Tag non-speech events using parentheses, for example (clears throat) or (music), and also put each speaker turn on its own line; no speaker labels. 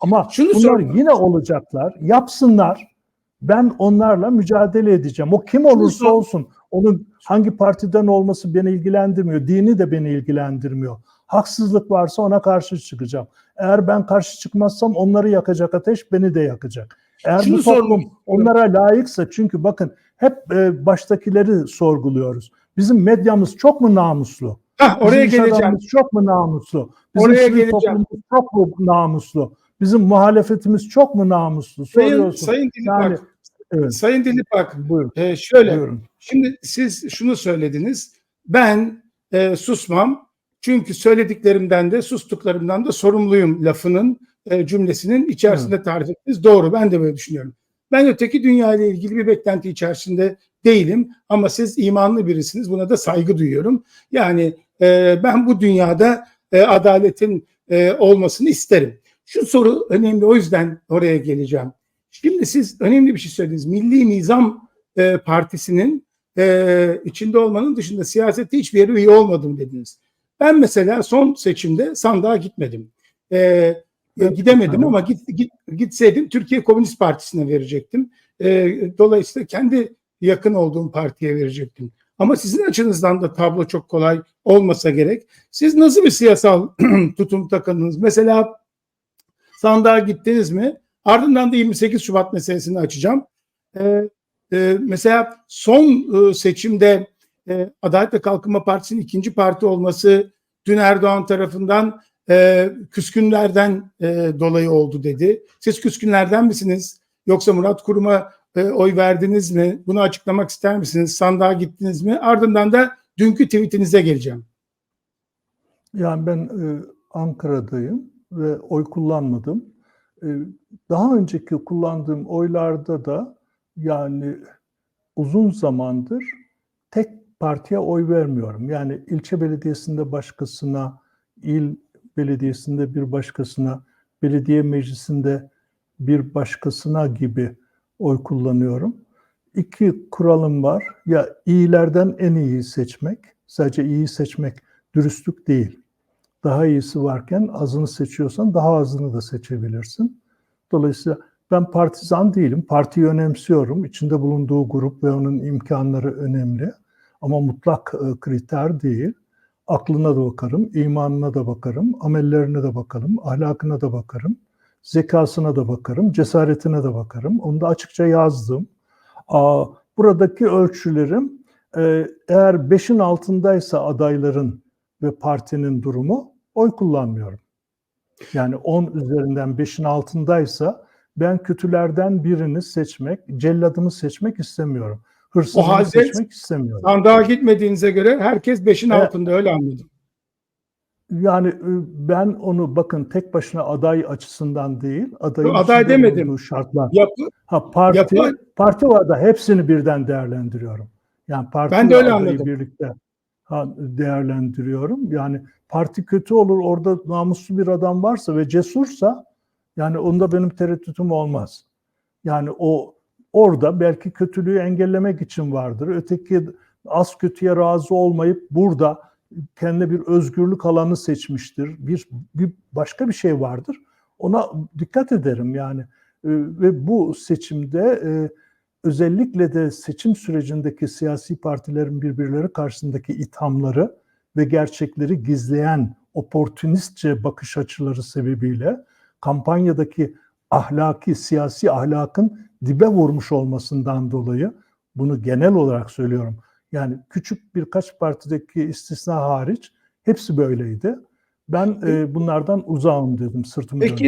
Ama
Şunu
bunlar
sormak
yine olacaklar. Yapsınlar. Ben onlarla mücadele edeceğim. O kim olursa olsun. Onun hangi partiden olması beni ilgilendirmiyor. Dini de beni ilgilendirmiyor. Haksızlık varsa ona karşı çıkacağım. Eğer ben karşı çıkmazsam onları yakacak ateş beni de yakacak. Eğer
Şunu
bu toplum
sormak
onlara layıksa çünkü bakın hep e, baştakileri sorguluyoruz. Bizim medyamız çok mu namuslu?
Hah, oraya
Bizim
geleceğim.
çok mu namuslu? Bizim
Oraya geleceğim.
toplumumuz çok mu namuslu? Bizim muhalefetimiz çok mu namuslu?
Sayın. Sayın Dilipak,
Yani, evet,
Sayın Dilipak,
buyurun,
e, şöyle,
buyurun.
şimdi siz şunu söylediniz, ben e, susmam çünkü söylediklerimden de sustuklarımdan da sorumluyum lafının e, cümlesinin içerisinde tarif ettiniz. Doğru, ben de böyle düşünüyorum. Ben öteki dünya ile ilgili bir beklenti içerisinde değilim ama siz imanlı birisiniz, buna da saygı duyuyorum. Yani e, ben bu dünyada e, adaletin e, olmasını isterim. Şu soru önemli, o yüzden oraya geleceğim. Şimdi siz önemli bir şey söylediniz. Milli Nizam e, Partisi'nin e, içinde olmanın dışında siyasette hiçbir yere üye olmadım dediniz. Ben mesela son seçimde sandığa gitmedim. E, e, gidemedim ama git, git, gitseydim Türkiye Komünist Partisi'ne verecektim. E, dolayısıyla kendi yakın olduğum partiye verecektim. Ama sizin açınızdan da tablo çok kolay olmasa gerek. Siz nasıl bir siyasal (clears throat) tutum takındınız? Mesela sandığa gittiniz mi? Ardından da 28 Şubat meselesini açacağım. Ee, e, mesela son e, seçimde e, Adalet ve Kalkınma Partisi'nin ikinci parti olması dün Erdoğan tarafından e, küskünlerden e, dolayı oldu dedi. Siz küskünlerden misiniz? Yoksa Murat Kurum'a e, oy verdiniz mi? Bunu açıklamak ister misiniz? Sandığa gittiniz mi? Ardından da dünkü tweetinize geleceğim.
Yani ben e, Ankara'dayım ve oy kullanmadım. E, daha önceki kullandığım oylarda da yani uzun zamandır tek partiye oy vermiyorum. Yani ilçe belediyesinde başkasına, il belediyesinde bir başkasına, belediye meclisinde bir başkasına gibi oy kullanıyorum. İki kuralım var. Ya iyilerden en iyiyi seçmek. Sadece iyi seçmek dürüstlük değil. Daha iyisi varken azını seçiyorsan daha azını da seçebilirsin. Dolayısıyla ben partizan değilim. Partiyi önemsiyorum. İçinde bulunduğu grup ve onun imkanları önemli. Ama mutlak e, kriter değil. Aklına da bakarım, imanına da bakarım, amellerine de bakarım, ahlakına da bakarım, zekasına da bakarım, cesaretine de bakarım. Onu da açıkça yazdım. Buradaki ölçülerim e, eğer 5'in altındaysa adayların ve partinin durumu oy kullanmıyorum. Yani 10 üzerinden 5'in altındaysa ben kötülerden birini seçmek, celladımı seçmek istemiyorum. Hırsızımı
O halde-
seçmek istemiyorum.
Sandığa gitmediğinize göre herkes beşin
Evet.
altında öyle anladım.
Yani e, ben onu bakın tek başına aday açısından değil, adayın
Aday demedim.
şartlar.
Yapı,
Ha parti
Yapı-
parti var da hepsini birden değerlendiriyorum. Yani parti
Ben de öyle anladım.
birlikte değerlendiriyorum. Yani parti kötü olur orada namuslu bir adam varsa ve cesursa yani onda benim tereddütüm olmaz. Yani o orada belki kötülüğü engellemek için vardır. Öteki az kötüye razı olmayıp burada kendine bir özgürlük alanı seçmiştir. Bir, bir başka bir şey vardır. Ona dikkat ederim yani. Ee, ve bu seçimde e, özellikle de seçim sürecindeki siyasi partilerin birbirleri karşısındaki ithamları ve gerçekleri gizleyen oportunistçe bakış açıları sebebiyle kampanyadaki ahlaki, siyasi ahlakın dibe vurmuş olmasından dolayı bunu genel olarak söylüyorum. Yani küçük birkaç partideki istisna hariç hepsi böyleydi. Ben e, bunlardan uzağım dedim, sırtımı
Peki
döndüm.